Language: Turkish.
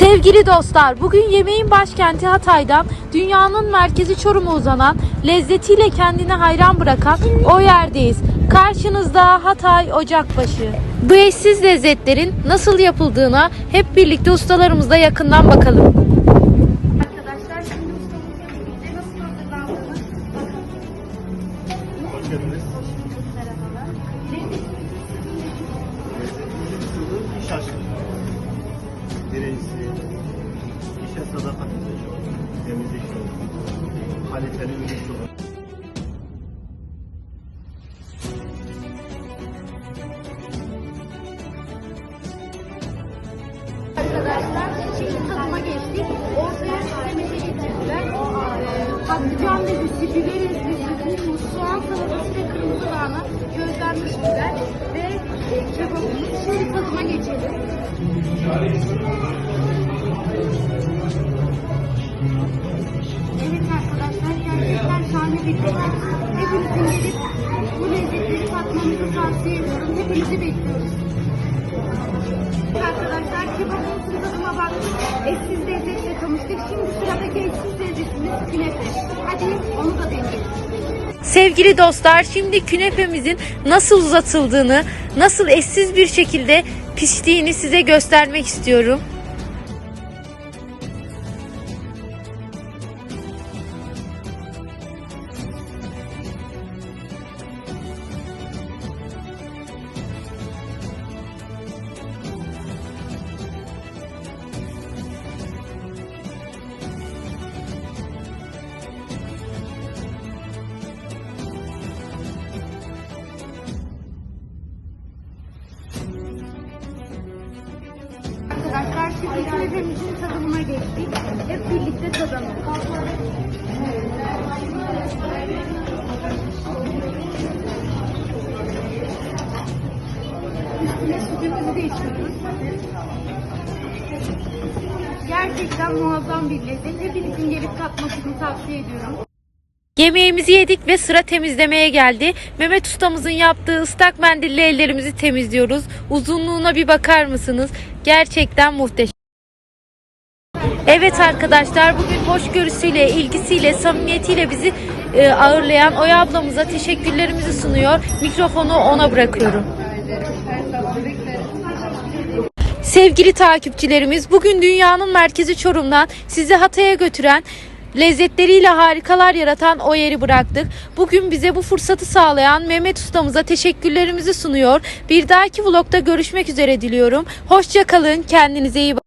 Sevgili dostlar, bugün yemeğin başkenti Hatay'dan dünyanın merkezi Çorum'a uzanan, lezzetiyle kendini hayran bırakan o yerdeyiz. Karşınızda Hatay Ocakbaşı. Bu eşsiz lezzetlerin nasıl yapıldığına hep birlikte ustalarımızla yakından bakalım. Arkadaşlar şimdi ustamızla birlikte nasıl hazırlandığını bakalım. Hoş geldiniz. Birincisi, işe sadakatli çok. Temizlik çok. Kaliteli ürün çok. Arkadaşlar şimdi tadıma geçtik. Ortaya getirdiler. Ee, patlıcan dizisi, biber ezmesi, humus, soğan salatası ve kırmızı lahana, gözlenmiş biber ve e, geçelim. Evet arkadaşlar gerçekten şahane bir lezzet. Hepinizin gelip bu lezzetleri tatmanızı tavsiye ediyorum. Hepinizi bekliyoruz. Arkadaşlar kebabımızın tadına baktık. Eşsiz lezzetle tanıştık. Şimdi sıradaki eşsiz lezzetimiz künefe. Hadi onu da. Sevgili dostlar, şimdi künefemizin nasıl uzatıldığını, nasıl eşsiz bir şekilde piştiğini size göstermek istiyorum. Arkadaşlar şimdi künefemizin tadımına geçtik. Hep birlikte tadalım. Üstüne sütümüzü de içiyoruz. Gerçekten muazzam bir lezzet. Hepinizin gelip tatmasını tavsiye ediyorum. Yemeğimizi yedik ve sıra temizlemeye geldi. Mehmet ustamızın yaptığı ıslak mendille ellerimizi temizliyoruz. Uzunluğuna bir bakar mısınız? Gerçekten muhteşem. Evet arkadaşlar bugün hoşgörüsüyle, ilgisiyle, samimiyetiyle bizi e, ağırlayan Oya ablamıza teşekkürlerimizi sunuyor. Mikrofonu ona bırakıyorum. Sevgili takipçilerimiz, bugün dünyanın merkezi Çorum'dan sizi Hatay'a götüren lezzetleriyle harikalar yaratan o yeri bıraktık. Bugün bize bu fırsatı sağlayan Mehmet ustamıza teşekkürlerimizi sunuyor. Bir dahaki vlogda görüşmek üzere diliyorum. Hoşça kalın, kendinize iyi bakın.